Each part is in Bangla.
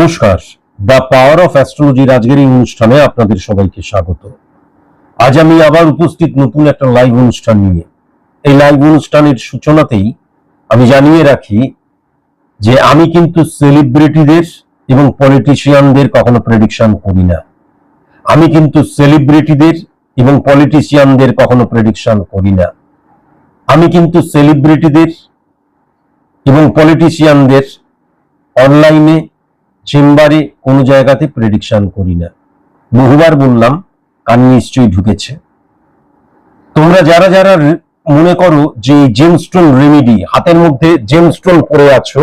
নমস্কার। দ্য পাওয়ার অফ অ্যাস্ট্রোলজির আজকের এই অনুষ্ঠানে আপনাদের সবাইকে স্বাগত। আজ আমি আবার উপস্থিত নতুন একটা লাইভ অনুষ্ঠান নিয়ে। এই লাইভ অনুষ্ঠানের সূচনাতেই আমি জানিয়ে রাখি যে আমি কিন্তু সেলিব্রিটিদের এবং পলিটিশিয়ানদের কখনো প্রেডিকশন করি না। আমি কিন্তু সেলিব্রিটিদের এবং পলিটিশিয়ানদের কখনো প্রেডিকশন করি না। আমি কিন্তু সেলিব্রিটিদের এবং পলিটিশিয়ানদের অনলাইনে চেম্বারে কোনো জায়গাতে প্রেডিকশন করি না। বহুবার বললাম, কান নিশ্চয়ই ঢুকেছে। তোমরা যারা যারা মনে করো যে জেমস্টোন রেমেডি হাতের মধ্যে জেমস্টোন পরে আছো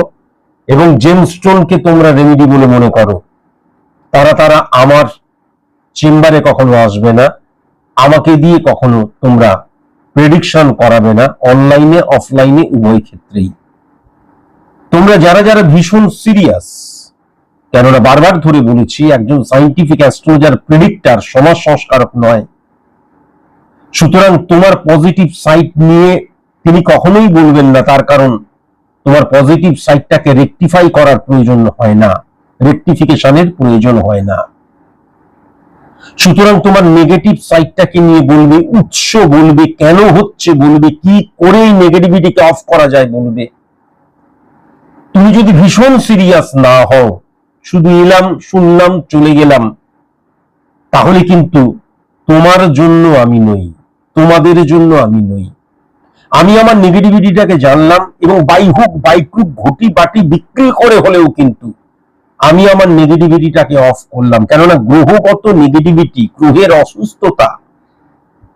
এবং জেমস্টোনকে তোমরা রেমেডি বলে মনে করো, তারা তারা আমার চেম্বারে কখনো আসবে না, আমাকে দিয়ে কখনো তোমরা প্রেডিকশন করাবে না অনলাইনে অফলাইনে উভয় ক্ষেত্রেই। তোমরা যারা যারা ভীষণ সিরিয়াস কেননা বারবার ধরে বলেছি, একজন সাইন্টিফিক অ্যাস্ট্রোলজার প্রেডিক্টার সমাজ সংস্কারক নয়। সুতরাং তোমার পজিটিভ সাইট নিয়ে তিনি কখনোই বলবেন না, তার কারণ তোমার পজিটিভ সাইটটাকে রেকটিফাই করার প্রয়োজন হয় না। রেকটিফিকেশনের প্রয়োজন হয় না। সুতরাং তোমার নেগেটিভ সাইটটাকে নিয়ে বলবে, উৎস বলবে, কেন হচ্ছে বলবে, কি করে এই নেগেটিভিটিকে অফ করা যায় বলবে। তুমি যদি ভীষণ সিরিয়াস না হও শুধু এলাম, শুনলাম, চলে গেলাম। তাহলে কিন্তু তোমার জন্য আমি নই, তোমাদের জন্য আমি নই। আমি আমার নেগেটিভিটিটাকে জানলাম এবং বাই হুক বাই ক্রুক ঘটি, বাটি বিক্রি করে হলেও কিন্তু আমি আমার নেগেটিভিটিটাকে অফ করলাম। কেননা গ্রহগত নেগেটিভিটি গ্রহের অসুস্থতা,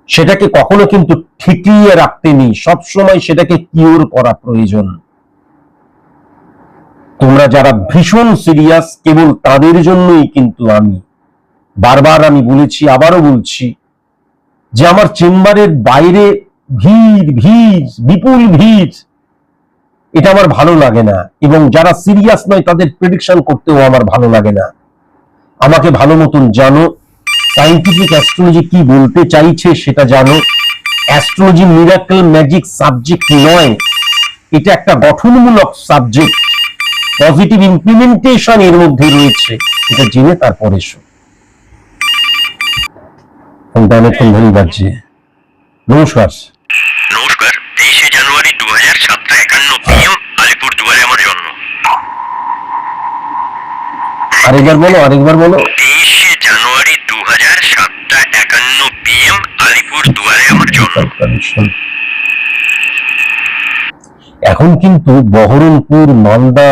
সেটাকে কখনো কিন্তু ঠিকিয়ে রাখতে নেই। সবসময় সেটাকে কিওর করা প্রয়োজন। তোমরা যারা ভীষণ সিরিয়াস, কেবল তাদের জন্যই কিন্তু আমি, বারবার আমি বলেছি, আবারও বলছি, যে আমার চেম্বারের বাইরে ভিড় ভিড়, বিপুল ভিড়, এটা আমার ভালো লাগে না। এবং যারা সিরিয়াস নয়, তাদের প্রেডিকশন করতেও আমার ভালো লাগে না। আমাকে ভালো মতন জানো সাইন্টিফিক অ্যাস্ট্রোলজি কি বলতে চাইছে সেটা জানো অ্যাস্ট্রোলজি মিরাকল ম্যাজিক সাবজেক্ট নয়, এটা একটা গঠনমূলক সাবজেক্ট পজিটিভ ইমপ্লিমেন্টেশন এর মধ্যে রয়েছে। এটা জেনে তারপরে এসো। ফোনটা অনেকক্ষণ ধরেই বাজছে নমস্কার। নমস্কার তেইশে জানুয়ারি দু হাজার সাতটা একান্ন পিএম আলিপুর দুয়ারে আমার জন্ম। আরেকবার বলো আরেকবার বলো। তেইশে জানুয়ারি দু হাজার সাতটা একান্ন পিএম আলিপুর দুয়ারে আমার জন্ম। এখন কিন্তু বহরমপুর মালদা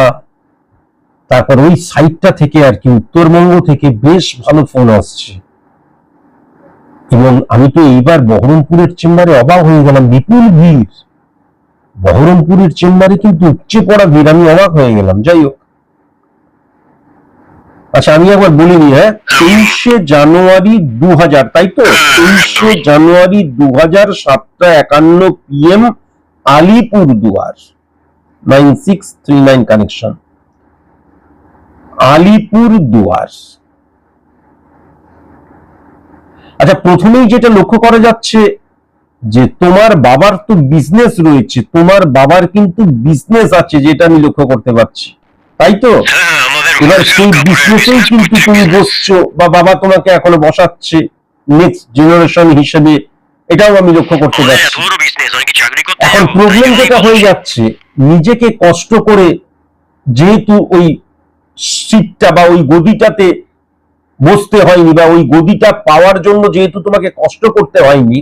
তারপর ওই সাইডটা থেকে আর কি উত্তরবঙ্গ থেকে বেশ ভালো ফোন আসছে। এবং আমি তো এইবার বহরমপুরের চেম্বারে অবাক হয়ে গেলাম, বিপুল ভিড়। বহরমপুরের চেম্বারে কিন্তু উপচে পড়া ভিড়, আমি অবাক হয়ে গেলাম। যাই হোক। আচ্ছা আমি একবার বলিনি হ্যাঁ? তেইশে জানুয়ারি দু হাজার তাই তো? তেইশে জানুয়ারি দু হাজার সাতটা একান্ন PM Alipurduar nine six three nine connection. Alipurduar. আচ্ছা প্রথমেই যেটা লক্ষ্য করা যাচ্ছে যে তোমার বাবার তো বিজনেস রয়েছে তোমার বাবার কিন্তু বিজনেস আছে যেটা আমি লক্ষ্য করতে পারছি। তাই তো? হ্যাঁ এবার সেই বিজনেসেই কিন্তু তুমি বসছো বা বাবা তোমাকে এখনও বসাচ্ছে নেক্সট জেনারেশন হিসেবে এটাও আমি লক্ষ্য করতে পারছি। এখন প্রবলেম যেটা হয়ে যাচ্ছে নিজেকে কষ্ট করে যেহেতু ওই সিটটা বা ওই গদিটাতে বসতে হয়নি বা ওই গদিটা পাওয়ার জন্য যেহেতু তোমাকে কষ্ট করতে হয়নি,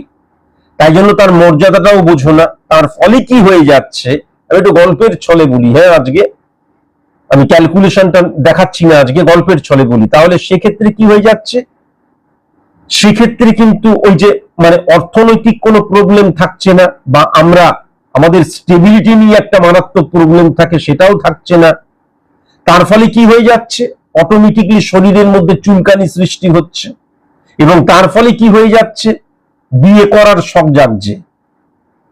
তাই জন্য তার মর্যাদাটাও বোঝো না। তার ফলে কি হয়ে যাচ্ছে, আমি একটু গল্পের ছলে বলি হ্যাঁ আজকে? আমি ক্যালকুলেশনটা দেখাচ্ছি না, আজকে গল্পের ছলে বলি। তাহলে সেক্ষেত্রে কি হয়ে যাচ্ছে? সেক্ষেত্রে কিন্তু ওই যে মানে অর্থনৈতিক কোনো প্রবলেম থাকছে না বা আমরা, আমাদের স্টেবিলিটি নিয়ে একটা মারাত্মক প্রবলেম থাকে, সেটাও থাকছে না। তার ফলে কি হয়ে যাচ্ছে? অটোমেটিকলি শরীরের মধ্যে চুলকানি সৃষ্টি হচ্ছে। এবং তার ফলে কি হয়ে যাচ্ছে? বিয়ে করার শখ জাগছে।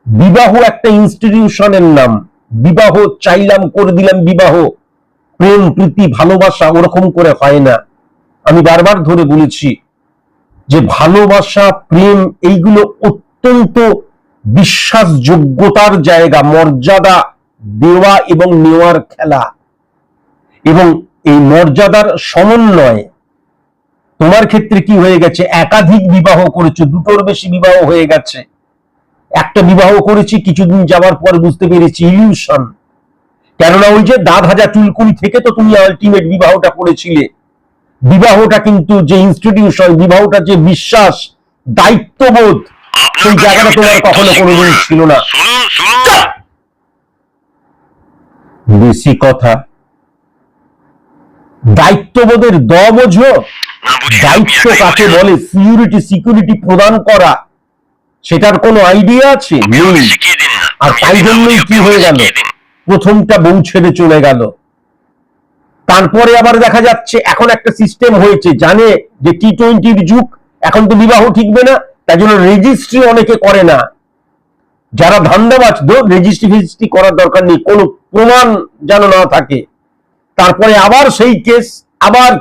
বিবাহ একটা ইনস্টিটিউশনের নাম। বিবাহ চাইলাম, করে দিলাম বিবাহ। প্রেম, প্রীতি, ভালোবাসা ওরকম করে হয় না। আমি বারবার ধরে বলেছি যে ভালোবাসা, প্রেম এইগুলো অত্যন্ত বিশ্বাসযোগ্যতার জায়গা, মর্যাদা দেওয়া এবং নেওয়ার খেলা। এবং এই মর্যাদার সমন্বয় তোমার ক্ষেত্রে কি হয়ে গেছে? একাধিক বিবাহ করেছ দুটোর বেশি বিবাহ হয়ে গেছে। একটা বিবাহ করেছি কিছুদিন যাওয়ার পর বুঝতে পেরেছি ইলিউশন কেননা ওই যে দাঁত হাজার চুলকুনি থেকে তো তুমি আলটিমেট বিবাহটা করেছিলে। বিবাহটা কিন্তু যে ইনস্টিটিউশন বিবাহটা যে বিশ্বাস দায়িত্ববোধ সেই জায়গাটা তোমার কখনো কোনোদিন ছিল না। বেশি কথা দায়িত্ববোধের দ বোঝো দায়িত্ব কাকে বলে সিকিউরিটি সিকিউরিটি প্রদান করা সেটার কোনো আইডিয়া আছে? আর তাই জন্যই কি হয়ে গেল? প্রথমটা বউ ছেড়ে চলে গেল। তারপরে আবার দেখা যাচ্ছে এখন একটা সিস্টেম হয়েছে জানে যে টি টোয়েন্টির যুগ এখন তো বিবাহ ঠিকবে না তাই জন্য রেজিস্ট্রি অনেকে করে না। যারা ধান্দাবাজ রেজিস্ট্রি ফেজিস্ট্রি করার দরকার নেই কোনো প্রমাণ যেন না থাকে। তারপরে আবার সেই কেস আবার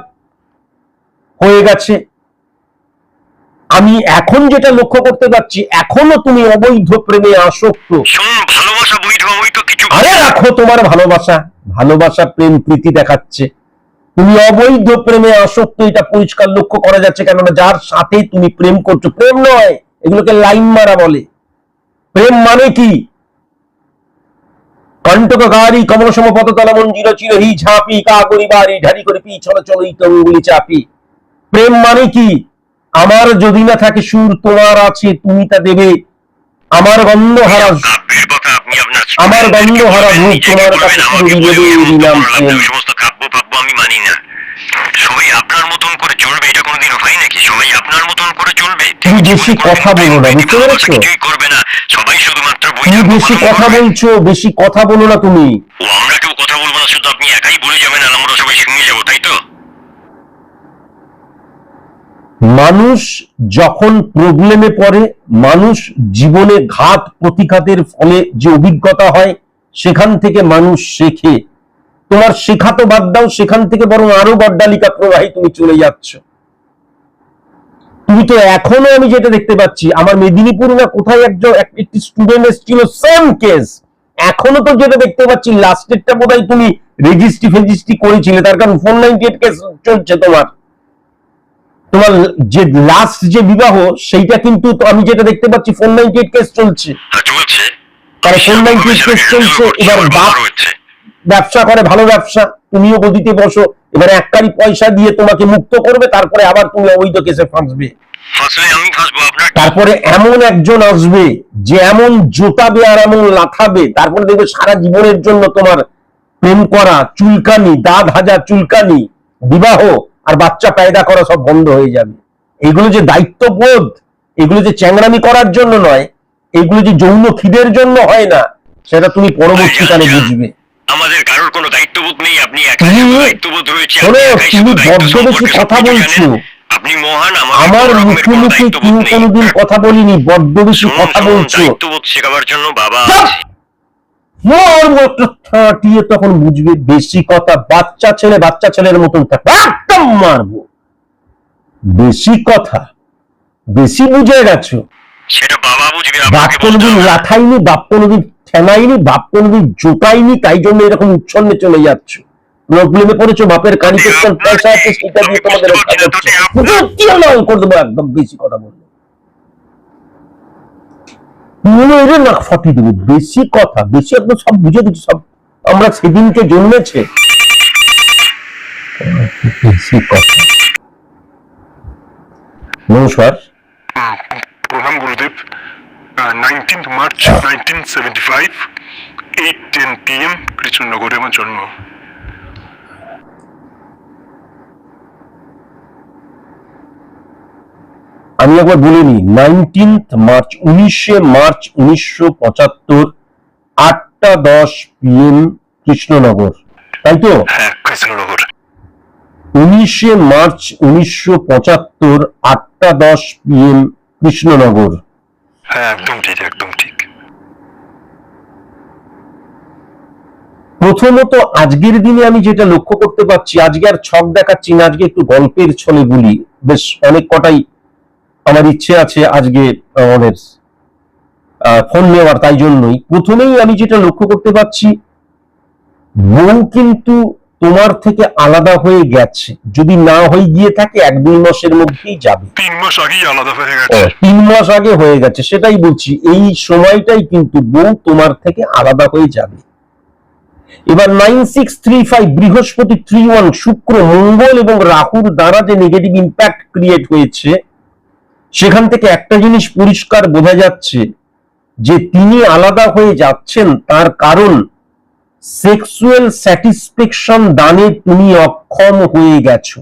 হয়ে গেছে। আমি এখন যেটা লক্ষ্য করতে পারছি এখনও তুমি অবৈধ প্রেমে আসক্ত। ভালোবাসা বৈধ অবৈধ কিছু আরে রাখো তোমার ভালোবাসা। ভালোবাসা প্রেম প্রীতি দেখাচ্ছে। তুমি অবৈধ প্রেমে আসক্ত এটা পরিষ্কার লক্ষ্য করা যাচ্ছে কেননা যার সাথে তুমি প্রেম করছ প্রেম নয় এগুলোকে লাইন মারা বলে। প্রেম মানে কি? কণ্টকারি কমল সম পততল মঞ্জির চির ঝাঁপি কা করিবারি ঢারি করে পি চলো চল ইতঙ্গুলি চাপি। প্রেম মানে কি? আমার যদি না থাকে সুর তোমার আছে তুমি তা দেবে। আমার গন্ধ হারা আমার গন্ধ হারা নিজেকে তোমার কাছে সমস্ত কাব্য ফাব্য আমি মানি না সবাই আপনার মতন করে চলবে? এটা কোনোদিন হয় নাকি? সবাই আপনার মতন করে চলবে? তুমি বেশি কথা বলো না, বুঝতে পেরেছ? কিছুই করবে না। সবাই শুধুমাত্র বই বেশি কথা বলছো বেশি কথা বলো না তুমি। ও আমরা কেউ কথা বলব না শুধু আপনি একাই বলে যাবেন আর আমরা সবাই শুনে যাব তাই তো? মানুষ যখন প্রবলেমে পড়ে মানুষ জীবনে ঘাত প্রতিঘাতের ফলে যে অভিজ্ঞতা হয় সেখান থেকে মানুষ শেখে। তোমার শেখা তো বাদ দাও সেখান থেকে বরং আরও গড্ডালিকা প্রবাহী তুমি চলে যাচ্ছ। তুমি তো এখনও আমি যেটা দেখতে পাচ্ছি আমার মেদিনীপুর না কোথায় একজন একটি স্টুডেন্ট এসেছিল সেম কেস এখনও তো যেটা দেখতে পাচ্ছি লাস্টেরটা বোধহয় তুমি রেজিস্ট্রি ফেজিস্ট্রি করেছিলে তার কারণ ফোর নাইনটি এইট কেস চলছে তোমার। তোমার যে লাস্ট যে বিবাহ সেইটা কিন্তু আমি যেটা দেখতে পাচ্ছি ফোর নাইনটি এইট কেস চলছে। হ্যাঁ, ফোর নাইনটি এইট কেস চলছে এবার বাপ ব্যবসা করে ভালো ব্যবসা তুমিও গদিতে বসো এবার একটারই পয়সা দিয়ে তোমাকে মুক্ত করবে তারপরে আবার তুমি অবৈধ কেসে ফাঁসবে। তারপরে এমন একজন আসবে যে এমন জোতাবে আর এমন লাথাবে তারপরে দেখবে সারা জীবনের জন্য তোমার প্রেম করা চুলকানি দাঁত হাজার চুলকানি বিবাহ আর বাচ্চা পায়দা করা সব বন্ধ হয়ে যাবে। এগুলো যে দায়িত্ববোধ এগুলো যে চ্যাংরামি করার জন্য নয় এগুলো যে যৌন খিদের জন্য হয় না সেটা তুমি পরবর্তীকালে বুঝবে। কারোর কোনো দায়িত্ববোধ নেই আপনি দায়িত্ববোধ রয়েছে তুমি শুধু বড্ড বেশি কথা বলছো। আপনি মহান আমার মুখে মুখে কোনোদিন কথা বলিনি বড্ড বেশি কথা বলছো। দায়িত্ববোধ শেখাবার জন্য বাবা মোর মতো ঠাটিয়ে তখন বুঝবে বেশি কথা বাচ্চা ছেলে বাচ্চা ছেলের মতন থাকবে। একদম মারবো। বেশি কথা বেশি বুঝে গেছো। সেটা বাবা বুঝবে বাপ কোনোদিন। লাথাইনি বাপ কোনোদিন ঠেনাইনি বাপ কোনোদিন জোটাইনি তাই জন্য এরকম উচ্ছন্নে চলে যাচ্ছ। প্রবলেমে পড়েছো, বাপের পেছন, পয়সা আছে, সেটা দিয়ে তোমাদের করে একদম বেশি কথা বলব বেশি কথা, বেশি একদম সব বুঝে দিচ্ছি, সব আমরা সেদিনকে জন্মেছে। বেশি কথা। নমস্কার। গুরুদেব। Nineteenth March nineteen seventy five eight ten PM কৃষ্ণনগরে আমার জন্ম। আমি একবার বলে নিই নাইনটিন্থ মার্চ উনিশে মার্চ উনিশশো পঁচাত্তর আটটা দশ পিএম কৃষ্ণনগর। তাই তো? হ্যাঁ কৃষ্ণনগর। উনিশে মার্চ উনিশশো পঁচাত্তর আটটা দশ পিএম কৃষ্ণনগর। হ্যাঁ একদম ঠিক একদম ঠিক প্রথমত আজকের দিনে আমি যেটা লক্ষ্য করতে পারছি, আজকে আর ছক দেখাচ্ছি না, আজকে একটু গল্পের ছলে বলি। বেশ অনেক কটাই আমার ইচ্ছে আছে আজকে আমাদের ফোন নেওয়ার, তাই জন্যই। প্রথমেই আমি যেটা লক্ষ্য করতে পারছি, বউ কিন্তু তোমার থেকে আলাদা হয়ে গেছে। যদি না হয়ে গিয়ে থাকে এক দুই মাসের মধ্যেই যাবে। তিন মাস আগেই আলাদা হয়ে গেছে। তিন মাস আগে হয়ে গেছে সেটাই বলছি। এই সময়টাই কিন্তু বউ তোমার থেকে আলাদা হয়ে যাবে। এবার নাইন সিক্স থ্রি ফাইভ বৃহস্পতি থ্রি ওয়ান শুক্র মঙ্গল এবং রাহুর দ্বারা যে নেগেটিভ ইম্প্যাক্ট ক্রিয়েট হয়েছে সেখান থেকে একটা জিনিস পরিষ্কার বোঝা যাচ্ছে যে তিনি আলাদা হয়ে যাচ্ছেন তার কারণ সেক্সুয়াল স্যাটিসফ্যাকশন দানে তুমি অক্ষম হয়ে গেছো।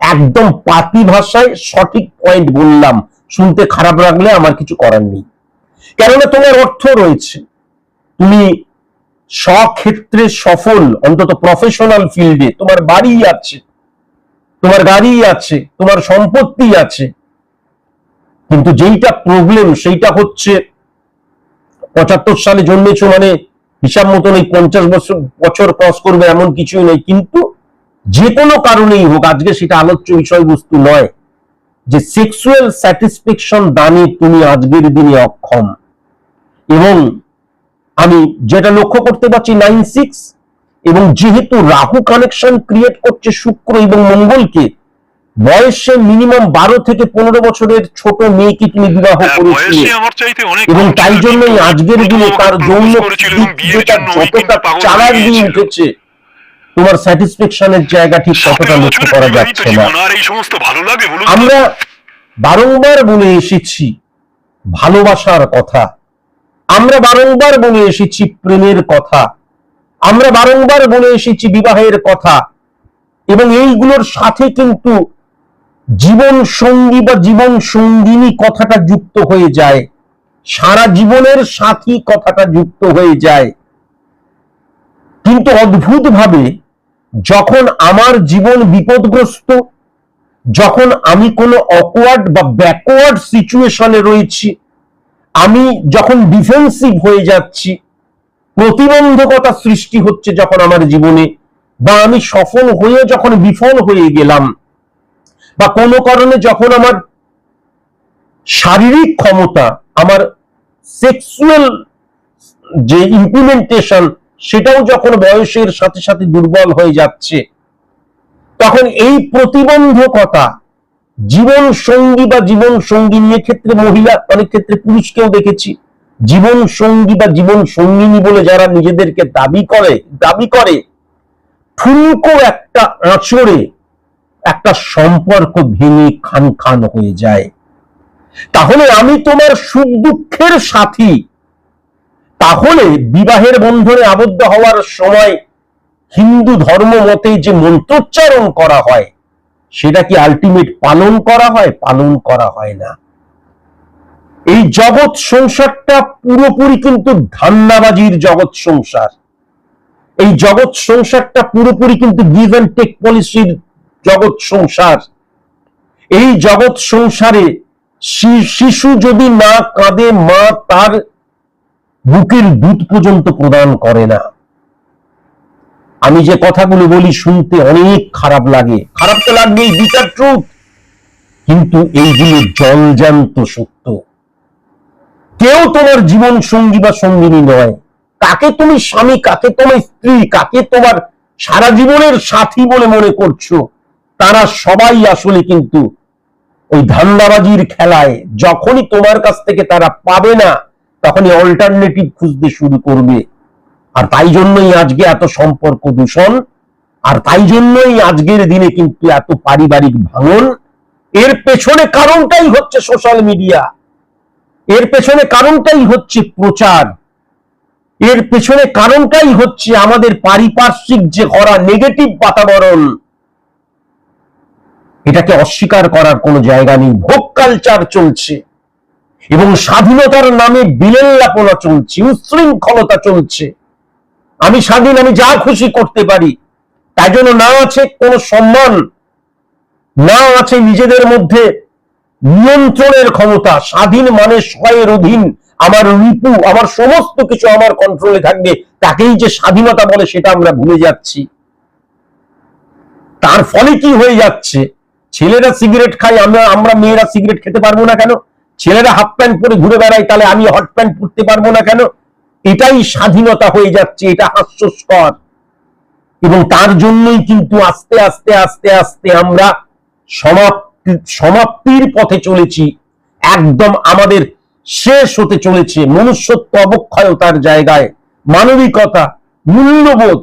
একদম পাতি ভাষায় সঠিক পয়েন্ট বললাম। শুনতে খারাপ লাগলে আমার কিছু করার নেই। কেননা তোমার অর্থ রয়েছে। তুমি স্বক্ষেত্রে সফল, অন্তত প্রফেশনাল ফিল্ডে তোমার বাড়ি আছে, তোমার গাড়ি আছে, তোমার সম্পত্তি আছে। কিন্তু যেইটা প্রবলেম সেইটা হচ্ছে পঁচাত্তর সালে জন্মেছো মানে হিসাব মতন এই পঞ্চাশ বছর বছর ক্রস করবে এমন কিছুই নেই। কিন্তু যে কোনো কারণেই হোক, আজকে সেটা আলোচ্য বিষয়বস্তু নয় যে সেক্সুয়াল স্যাটিসফ্যাকশন দানে তুমি আজকের দিনে অক্ষম। এবং আমি যেটা লক্ষ্য করতে পারছি নাইন সিক্স এবং যেহেতু রাহু কানেকশন ক্রিয়েট করছে শুক্র এবং মঙ্গলকে বয়সে মিনিমাম বারো থেকে পনেরো বছরের ছোট মেয়েকে তুমি বিবাহ হ্যাঁ, করেছিলে বয়সে আমার চাইতে অনেক এবং তাই জন্যই আজকের দিনে তার যৌন যতটা চালাক দিয়ে উঠেছে তোমার স্যাটিসফ্যাকশনের জায়গা ঠিক ততটা লক্ষ্য করা যাচ্ছে না? আমরা বারংবার বলে এসেছি ভালোবাসার কথা। আমরা বারংবার বলে এসেছি প্রেমের কথা। আমরা বারংবার বলে এসেছি বিবাহের কথা। এবং এইগুলোর সাথে কিন্তু জীবন সঙ্গী বা জীবন সঙ্গিনী কথাটা যুক্ত হয়ে যায়। সারা জীবনের সাথী কথাটা যুক্ত হয়ে যায়। কিন্তু অদ্ভুত ভাবে যখন আমার জীবন বিপদগ্রস্ত, যখন আমি কোনো অকওয়ার্ড বা ব্যাকওয়ার্ড সিচুয়েশনে রয়েছি, আমি যখন ডিফেন্সিভ হয়ে যাচ্ছি, প্রতিবন্ধকতা সৃষ্টি হচ্ছে যখন আমার জীবনে, বা আমি সফল হয়ে যখন বিফল হয়ে গেলাম বা কোনো কারণে যখন আমার শারীরিক ক্ষমতা, আমার সেক্সুয়াল যে ইমপ্লিমেন্টেশন সেটাও যখন বয়সের সাথে সাথে দুর্বল হয়ে যাচ্ছে, তখন এই প্রতিবন্ধকতা, জীবন সঙ্গী বা জীবন সঙ্গী নিয়ে ক্ষেত্রে মহিলা, অনেক ক্ষেত্রে পুরুষকেও দেখেছি, জীবন সঙ্গী বা জীবন সঙ্গিনী বলে যারা নিজেদেরকে দাবি করে দাবি করে, ঠুনকো একটা আঁচড়ে একটা সম্পর্ক ভেঙে খান খান হয়ে যায়। তাহলে আমি তোমার সুখ দুঃখের সাথী। তাহলে বিবাহের বন্ধনে আবদ্ধ হওয়ার সময় হিন্দু ধর্ম মতে যে মন্ত্রোচ্চারণ করা হয়, সেটা কি আলটিমেট পালন করা হয়? পালন করা হয় না। এই জগৎ সংসারটা পুরোপুরি কিন্তু ধান্নাবাজির জগৎ সংসার। এই জগৎ সংসারটা পুরোপুরি কিন্তু গিভ অ্যান্ড টেক পলিসির জগৎ সংসার। এই জগৎ সংসারে শিশু যদি না কাঁদে, মা তার বুকের দুধ পর্যন্ত প্রদান করে না। আমি যে কথাগুলো বলি শুনতে অনেক খারাপ লাগে। খারাপ তো লাগবেই বিটার ট্রুথ কিন্তু এইগুলো জলজান্ত সত্য। কেউ তোমার জীবন সঙ্গী বা সঙ্গিনী নয়। কাকে তুমি স্বামী, কাকে তোমার স্ত্রী, কাকে তোমার সারা জীবনের সাথী বলে মনে করছ? তারা সবাই আসলে কিন্তু ওই ধান্দাবাজির খেলায় যখনই তোমার কাছ থেকে তারা পাবে না, তখনই অল্টারনেটিভ খুঁজতে শুরু করবে। আর তাই জন্যই আজকে এত সম্পর্ক দূষণ, আর তাই জন্যই আজকের দিনে কিন্তু এত পারিবারিক ভাঙন। এর পেছনে কারণটাই হচ্ছে সোশ্যাল মিডিয়া এর পেছনে কারণটাই হচ্ছে প্রচার। এর পেছনে কারণটাই হচ্ছে আমাদের পারিপার্শ্বিক যে করা নেগেটিভ বাতাবরণ। এটাকে অস্বীকার করার কোনো জায়গা নেই। ভোগ কালচার চলছে। এবং স্বাধীনতার নামে বিলেল্লাপনা চলছে। উচ্ছৃঙ্খলতা চলছে। আমি স্বাধীন, আমি যা খুশি করতে পারি তাই জন্য না আছে কোনো সম্মান, না আছে নিজেদের মধ্যে নিয়ন্ত্রণের ক্ষমতা। স্বাধীন মানে স্বয়ের অধীন। আমার রিপু, আমার সমস্ত কিছু আমার কন্ট্রোলে থাকবে। তাকেই যে স্বাধীনতা বলে, সেটা আমরা ভুলে যাচ্ছি। তার ফলে কি হয়ে যাচ্ছে? ছেলেরা সিগারেট খায়, আমরা আমরা মেয়েরা সিগারেট খেতে পারব না কেন? ছেলেরা হাফ প্যান্ট পরে ঘুরে বেড়ায়, তাহলে আমি হট প্যান্ট পরতে পারব না কেন? এটাই স্বাধীনতা হয়ে যাচ্ছে, এটা হাস্যস্কর। এবং তার জন্যই কিন্তু আস্তে আস্তে আস্তে আস্তে আমরা সমাপ্তি, সমাপ্তির পথে চলেছি। একদম আমাদের শেষ হতে চলেছে। মনুষ্যত্ব অবক্ষয়তার জায়গায়। মানবিকতা, মূল্যবোধ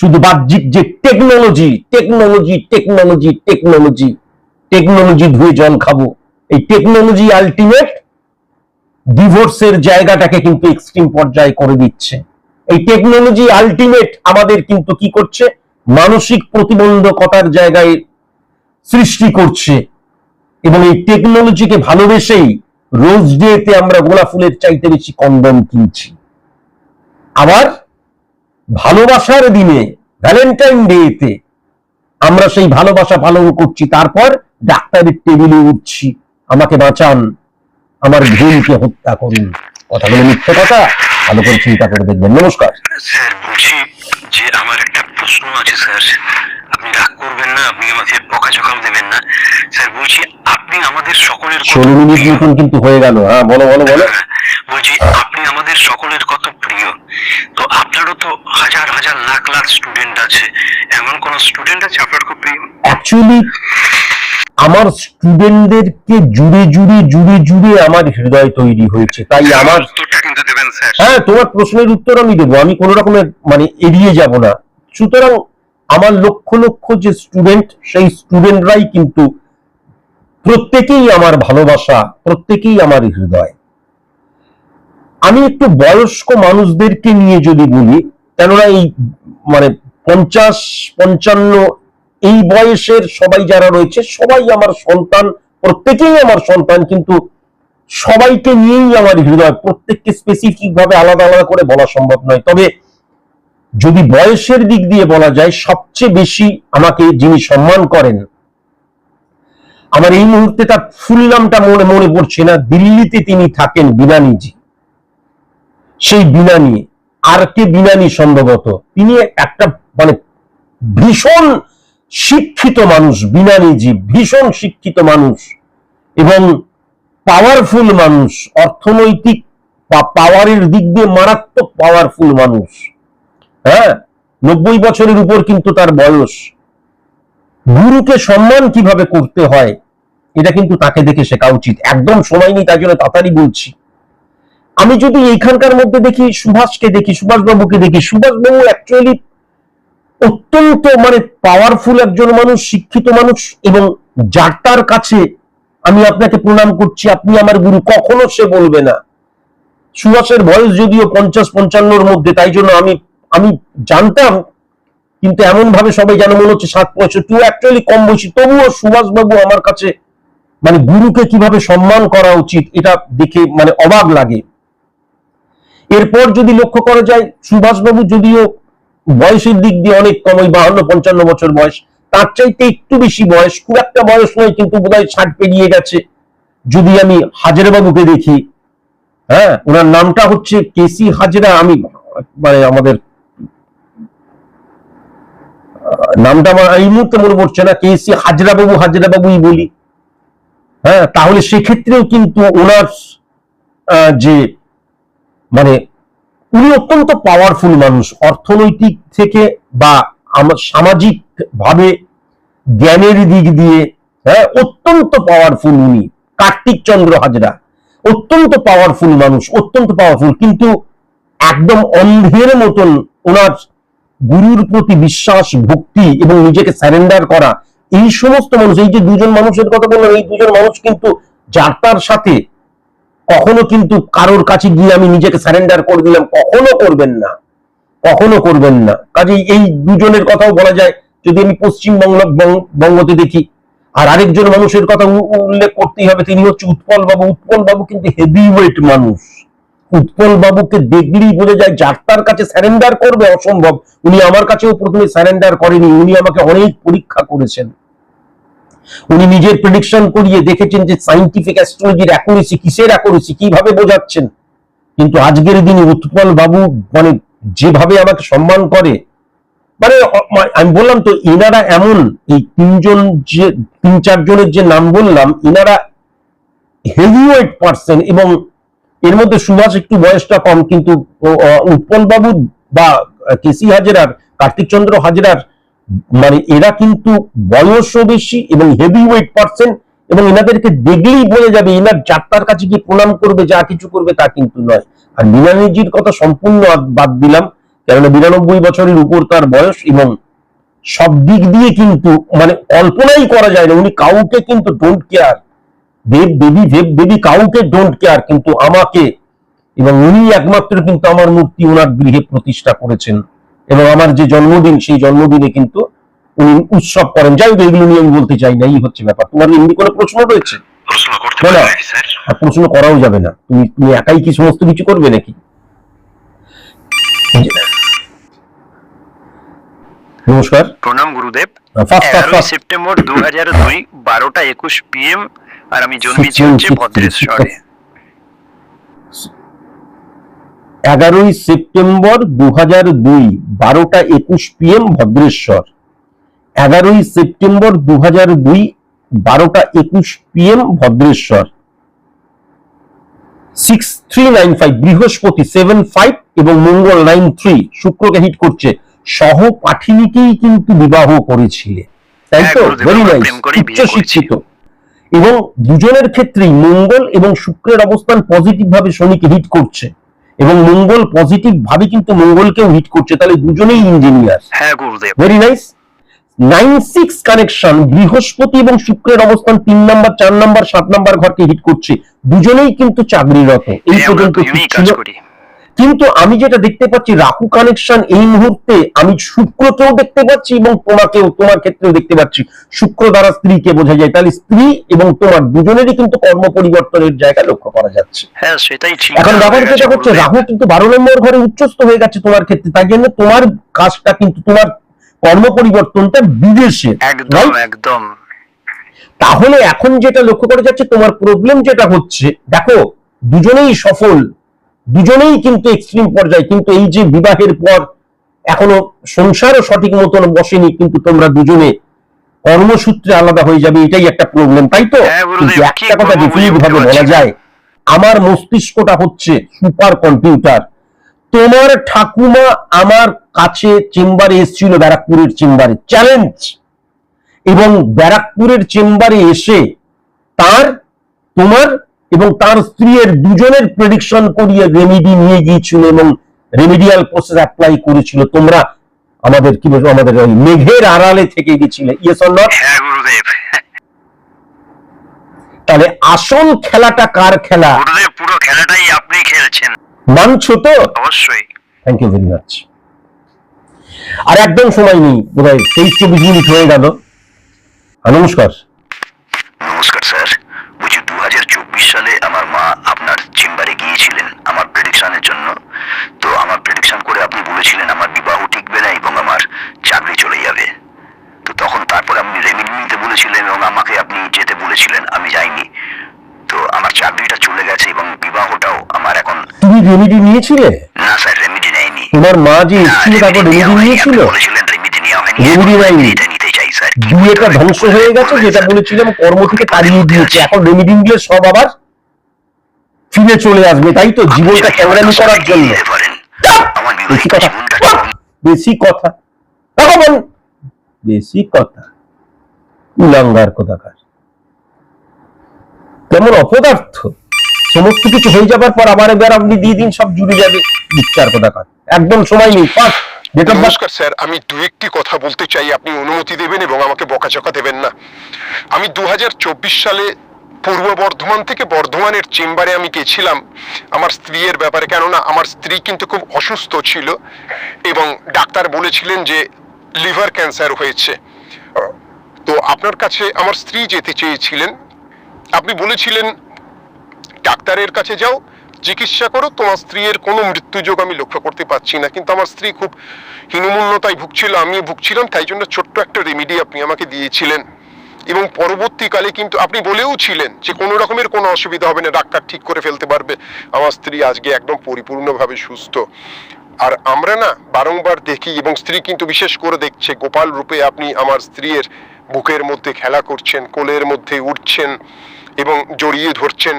শুধু বাহ্যিক যে technology technology technology technology technology ধুয়ে জল খাব। এই টেকনোলজি আলটিমেট ডিভোর্সের জায়গাটাকে কিন্তু এক্সট্রিম পর্যায়ে করে দিচ্ছে। এই টেকনোলজি আলটিমেট আমাদের কিন্তু কি করছে? মানসিক প্রতিবন্ধকতার জায়গায় সৃষ্টি করছে। এবং এই টেকনোলজিকে ভালোবেসেই রোজ ডেতে আমরা গোলাপ ফুলের চাইতে বেশি কন্ডম কিনছি। আবার ভালোবাসার দিনে ভ্যালেন্টাইন ডেতে আমরা সেই ভালোবাসা পালন করছি, তারপর ডাক্তারের টেবিলে উঠছি। আমাকে বাঁচান, আমার ভুলকে হত্যা করুন। কথাগুলো মিথ্যে কথা, ভালো করে চিন্তা করে দেখবেন। নমস্কার। স্যার, বলছি যে আমার একটা প্রশ্ন আছে, স্যার। রাগ করবেন না আপনি আমাকে বকাঝকাও দেবেন না। স্যার বলছি আপনি আমাদের সকলের ষোলো মিনিট মতন কিন্তু হয়ে গেল। হ্যাঁ বলো বলো বলো। হ্যাঁ, বলছি আপনি আমাদের সকলের কত প্রিয়। তো আপনারও তো হাজার হাজার লাখ লাখ স্টুডেন্ট আছে। এমন কোন স্টুডেন্ট আছে আপনার খুব প্রিয়? অ্যাকচুয়ালি আমার স্টুডেন্টদেরকে জুড়ে জুড়ে জুড়ে জুড়ে আমার হৃদয় তৈরি হয়েছে। তাই আমার উত্তরটা দেবেন স্যার। হ্যাঁ তোমার প্রশ্নের উত্তর আমি দেবো। আমি কোনো রকমের মানে এড়িয়ে যাব না। সুতরাং আমার লক্ষ লক্ষ যে স্টুডেন্ট সেই স্টুডেন্টরাই কিন্তু প্রত্যেকেই আমার ভালোবাসা, প্রত্যেকেই আমার হৃদয়। আমি একটু বয়স্ক মানুষদেরকে নিয়ে যদি বলি, কেননা এই মানে পঞ্চাশ, পঞ্চান্ন, এই বয়সের সবাই যারা রয়েছে, সবাই আমার সন্তান, প্রত্যেকেই আমার সন্তান, কিন্তু সবাইকে নিয়েই আমার হৃদয়। প্রত্যেককে স্পেসিফিক ভাবে আলাদা আলাদা করে বলা সম্ভব নয়। তবে যদি বয়সের দিক দিয়ে বলা যায় সবচেয়ে বেশি আমাকে যিনি সম্মান করেন, আমার এই মুহূর্তে তার ফুল নামটা মনে মনে পড়ছে না, দিল্লিতে তিনি থাকেন বিনানিজি। সেই বিনানি, আর কে বিনানি সম্ভবত? তিনি একটা মানে ভীষণ শিক্ষিত মানুষ, বিনানিজি, ভীষণ শিক্ষিত মানুষ এবং পাওয়ারফুল মানুষ, অর্থনৈতিক পাওয়ারের দিক দিয়ে মারাত্মক পাওয়ারফুল মানুষ। হ্যাঁ নব্বই বছরের উপর কিন্তু তার বয়স। গুরুকে সম্মান কীভাবে করতে হয়, এটা কিন্তু তাকে দেখে শেখা উচিত। একদম সময় নেই তার জন্য তাড়াতাড়ি বলছি। আমি যদি এইখানকার মধ্যে দেখি, সুভাষকে দেখি, সুভাষবাবুকে দেখি, সুভাষবাবু অ্যাকচুয়ালি অত্যন্ত মানে পাওয়ারফুল একজন মানুষ, শিক্ষিত মানুষ, এবং যার তার কাছে আমি আপনাকে প্রণাম করছি, আপনি আমার গুরু, কখনো সে বলবে না। সুভাষের বয়স যদিও পঞ্চাশ পঞ্চান্নর মধ্যে, তাই জন্য আমি আমি জানতাম, কিন্তু এমন ভাবে সবাই যেন মনে হচ্ছে সাত পঁয়ষট্টি অ্যাকচুয়ালি কম বয়সী, তবুও সুভাষবাবু আমার কাছে মানে গুরুকে কীভাবে সম্মান করা উচিত, এটা দেখে মানে অবাক লাগে। এরপর যদি লক্ষ্য করা যায়, সুভাষবাবু যদিও বয়সের দিক দিয়ে অনেক কম ওই বাহান্ন, পঞ্চান্ন বছর বয়স, তার চাইতে একটু বেশি বয়স, খুব একটা বয়স নয়, কিন্তু বোধহয় ষাট পেরিয়ে গেছে। যদি আমি হাজারে বাবুকে দেখি হ্যাঁ ওনার নামটা হচ্ছে কেসি হাজরা, আমি মানে আমাদের নামটা আমার এই মুহূর্তে মনে পড়ছে না, কেসি হাজরা বাবু হাজরা বাবুই বলি। হ্যাঁ তাহলে সেক্ষেত্রেও কিন্তু ওনার যে মানে উনি অত্যন্ত পাওয়ারফুল মানুষ। অর্থনৈতিক থেকে বা সামাজিক ভাবে জ্ঞানের দিক দিয়ে হ্যাঁ অত্যন্ত পাওয়ারফুল উনি। কার্তিক চন্দ্র হাজরা, অত্যন্ত পাওয়ারফুল মানুষ, অত্যন্ত পাওয়ারফুল কিন্তু একদম অন্ধের মতন ওনার গুরুর প্রতি বিশ্বাস, ভক্তি এবং নিজেকে স্যারেন্ডার করা, এই সমস্ত মানুষ, এই যে দুজন মানুষের কথা বললাম, এই দুজন মানুষ কিন্তু যার তার সাথে কখনো কিন্তু কারোর কাছে গিয়ে আমি নিজেকে স্যারেন্ডার করে দিলাম, কখনো করবেন না, কখনো করবেন না। কাজেই এই দুজনের কথাও বলা যায়, যদি আমি পশ্চিমবঙ্গ বঙ্গতে দেখি, আর আরেকজন মানুষের কথা উল্লেখ করতেই হবে, তিনি হচ্ছে উৎপল বাবু উৎপল বাবু কিন্তু হেভি ওয়েট মানুষ। উৎপল বাবুকে দেখলেই বোঝা যায়, যার তার কাছে স্যারেন্ডার করবে অসম্ভব। উনি আমার কাছেও প্রথমে স্যারেন্ডার করেনি, উনি আমাকে অনেক পরীক্ষা করেছেন। উনি নিজের প্রেডিকশন করিয়ে দেখেছেন যে সাইন্টিফিক অ্যাস্ট্রোলজির অ্যাকুরেসি কিসের অ্যাকুরেসি কীভাবে বোঝাচ্ছেন? কিন্তু আজকের দিনে উৎপল বাবু মানে যেভাবে আমাকে সম্মান করে মানে আমি বললাম তো, এনারা এমন, এই তিনজন যে, তিন চারজনের যে নাম বললাম, এনারা হেভিওয়েট পার্সন এবং এর মধ্যে সুভাষ একটু বয়সটা কম, কিন্তু উৎপল বাবু বা কেসি হাজেরার, কার্তিক চন্দ্র হাজরার মানে এরা কিন্তু বয়সও বেশি এবং হেভি ওয়েট পার্সেন এবং এনাদেরকে দেখলেই বোঝা যাবে এনার যাত্রার কাছে কি প্রণাম করবে, যা কিছু করবে তা কিন্তু নয়। আর বিনানিজির কথা সম্পূর্ণ বাদ দিলাম, কেননা বিরানব্বই বছরের উপর তার বয়স এবং সব দিক দিয়ে কিন্তু মানে কল্পনাই করা যায় না, উনি কাউকে কিন্তু don't care Dev baby Dev baby কাউকে ডোন্ট কেয়ার কিন্তু আমাকে। এবং উনি একমাত্র কিন্তু আমার মূর্তি ওনার গৃহে প্রতিষ্ঠা করেছেন। এবং আমার যে জন্মদিন সেই জন্মদিনে কিন্তু উনি উৎসব করেন। যাই হোক এগুলো নিয়ে আমি বলতে চাই না এই হচ্ছে ব্যাপার। তোমার এমনি কোনো প্রশ্ন রয়েছে? প্রশ্ন না, করাও যাবে না। তুমি তুমি একাই কি সমস্ত কিছু করবে নাকি? নমস্কার। প্রণাম গুরুদেব। ফার্স্ট সেপ্টেম্বর দু হাজার দুই বারোটা একুশ পিএম আর আমি জন্মেছি হচ্ছে ভদ্রেশ্বরে। এগারোই সেপ্টেম্বর দু হাজার দুই বারোটা একুশ পিএম ভদ্রেশ্বর। এগারোই সেপ্টেম্বর দু হাজার দুই বারোটা একুশ PM Bhadreswar. Six three nine five বৃহস্পতি সেভেন ফাইভ এবং মঙ্গল নাইন থ্রি শুক্রকে হিট করছে। সহ পাঠিনীকেই কিন্তু বিবাহ করেছিলে। তাই হ্যাঁ, তো? ভেরি নাইস উচ্চ শিক্ষিত এবং দুজনের ক্ষেত্রেই মঙ্গল এবং শুক্রের অবস্থান পজিটিভ ভাবে শনিকে হিট করছে। এবং মঙ্গল পজিটিভ ভাবে কিন্তু মঙ্গলকেও হিট করছে। তাহলে দুজনেই ইঞ্জিনিয়ার হ্যাঁ গুরুদেব। Very nice nine six connection বৃহস্পতি এবং শুক্রের অবস্থান তিন নাম্বার চার নাম্বার সাত নাম্বার ঘরকে হিট করছে। দুজনেই কিন্তু চাকরিরত। এই হ্যাঁ, পর্যন্ত কিন্তু আমি যেটা দেখতে পাচ্ছি রাহু কানেকশন এই মুহূর্তে আমি শুক্রকেও দেখতে পাচ্ছি এবং তোমাকেও তোমার ক্ষেত্রেও দেখতে পাচ্ছি। শুক্র দ্বারা স্ত্রীকে বোঝা যায়। তাহলে স্ত্রী এবং তোমার দুজনেরই কিন্তু কর্ম পরিবর্তনের জায়গা লক্ষ্য করা যাচ্ছে। হ্যাঁ সেটাই ঠিক। এখন ব্যাপার যেটা হচ্ছে রাহু কিন্তু বারো নম্বর ঘরে উচ্চস্থ হয়ে গেছে তোমার ক্ষেত্রে। তাই জন্য তোমার কাজটা কিন্তু তোমার কর্ম পরিবর্তনটা বিদেশে একদম একদম। তাহলে এখন যেটা লক্ষ্য করা যাচ্ছে তোমার প্রবলেম যেটা হচ্ছে দেখো দুজনেই সফল। দুজনেই কিন্তু এক্সট্রিম পর্যায়ে কিন্তু এই যে বিবাহের পর এখনও সংসারও সঠিক মতন বসেনি কিন্তু তোমরা দুজনে কর্মসূত্রে আলাদা হয়ে যাবে এটাই একটা প্রবলেম তাই তো? হ্যাঁ, একটা কথা ডেফিনিট ভাবে বলা যায় আমার মস্তিষ্কটা হচ্ছে সুপার কম্পিউটার তোমার ঠাকুমা আমার কাছে চেম্বারে এসেছিল ব্যারাকপুরের চেম্বারে চ্যালেঞ্জ এবং ব্যারাকপুরের চেম্বারে এসে তার তোমার এবং তার স্ত্রীর দুজনের প্রেডিকশন করিয়ে রেমিডি নিয়ে গিয়েছিল এবং রেমিডিয়াল প্রসেস অ্যাপ্লাই করেছিল। তোমরা আমাদের কি বলব আমাদের ওই মেঘের আড়ালে থেকে গেছিলে ইয়েস অর নট হ্যাঁ গুরুদেব। তাহলে আসল খেলাটা কার খেলা? পুরো খেলাটাই আপনি খেলছেন। মানছো তো? অবশ্যই। থ্যাংক ইউ ভেরি মাচ আর একদম সময় নেই। বোধ হয় তেইশ চব্বিশ মিনিট হয়ে গেল। নমস্কার স্যার বলছি দু হাজার চব্বিশ সালে আমার মা আপনার চেম্বারে গিয়েছিলেন প্রেডিকশনের জন্য। তো আমার প্রেডিকশন করে আপনি বলেছিলেন আমার বিবাহ টিকবে না এবং আমার চাকরি চলে যাবে। তো তখন তারপরে আপনি রেমিডি নিতে বলেছিলেন এবং আমাকে আপনি যেতে বলেছিলেন আমি যাইনি। তো আমার চাকরিটা চলে গেছে এবং বিবাহটাও আমার এখন তুমি রেমিডি নিয়েছিলে? না স্যার রেমিডি নেয়নি। তোমার মা যে এসেছিল তারপর রেমিডি নিয়েছিল? বলেছিলেন রেমিডি নেওয়া হয়নি। এখন নেয়নি। এটা নিতে চাই স্যার। কি বিয়েটা ধ্বংস হয়ে গেছে যেটা? বলেছিলাম কর্ম থেকে তাড়িয়ে দিয়েছে। এখন রেমিডি দিলে সব আবার ফিরে চলে আসবে তাই তো জীবনটা আপনি ক্যামেরানি করার জন্য? বেশি কথা। বেশি কথা। বেশি কথা। উলাঙ্গার কোথাকার? কেমন অপদার্থ? সমস্ত কিছু হয়ে যাবার পর আবার এবার আপনি দিয়ে দিন সব জুড়ে যাবে। বিচার কোথাকার? একদম সময় নেই। বার্থ নমস্কার স্যার আমি দু একটি কথা বলতে চাই। আপনি অনুমতি দেবেন এবং আমাকে বকাচকা দেবেন না। আমি দু হাজার চব্বিশ সালে পূর্ব বর্ধমান থেকে বর্ধমানের চেম্বারে আমি গেছিলাম। আমার স্ত্রীর ব্যাপারে, কেননা আমার স্ত্রী কিন্তু খুব অসুস্থ ছিল এবং ডাক্তার বলেছিলেন যে লিভার ক্যান্সার হয়েছে। তো আপনার কাছে আমার স্ত্রী যেতে চেয়েছিলেন। আপনি বলেছিলেন, ডাক্তারের কাছে যাও, চিকিৎসা করো, তোমার স্ত্রীর কোনো মৃত্যুযোগ আমি লক্ষ্য করতে পারছি না। কিন্তু আমার স্ত্রী খুব হীনমূল্যতায় ভুগছিল আমি ভুগছিলাম, তাই জন্য ছোট্ট একটা রেমিডি আপনি আমাকে দিয়েছিলেন। এবং পরবর্তীকালে কিন্তু আপনি বলেও ছিলেন যে কোনো রকমের কোনো অসুবিধা হবে না ডাক্তার ঠিক করে ফেলতে পারবে। আমার স্ত্রী আজকে একদম পরিপূর্ণভাবে সুস্থ। আর আমরা না বারংবার দেখি এবং স্ত্রী কিন্তু বিশেষ করে দেখছে গোপাল রূপে আপনি আমার স্ত্রীর বুকের মধ্যে খেলা করছেন কোলের মধ্যে উঠছেন এবং জড়িয়ে ধরছেন।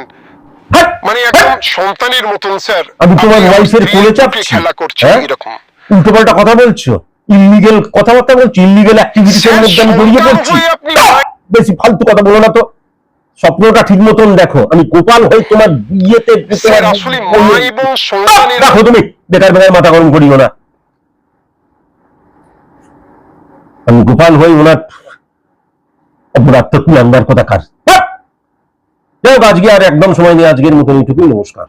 মানে একদম সন্তানের মতন স্যার। আমি তোমার ওয়াইফের কোলে চাপছি। খেলা করছেন হ্যাঁ? এরকম। উল্টো পাল্টা কথা বলছো? ইলিগেল কথাবার্তা বলছি? ইলিগেল অ্যাক্টিভিটিস এর মধ্যে আমি জড়িয়ে পড়ছি। বেশি ফালতু কথা বলো না তো। স্বপ্নটা ঠিক মতন দেখো। আমি গোপাল হয়ে তোমার বিয়েতে রাখো তুমি। বেকার বেকার মাথা গরম করিও না। আমি গোপাল হয়ে ওনার অপরাধ কি আন্দার কথা কার? যাই হোক আজকে আর একদম সময় নেই। আজকের মতন এইটুকুই নমস্কার।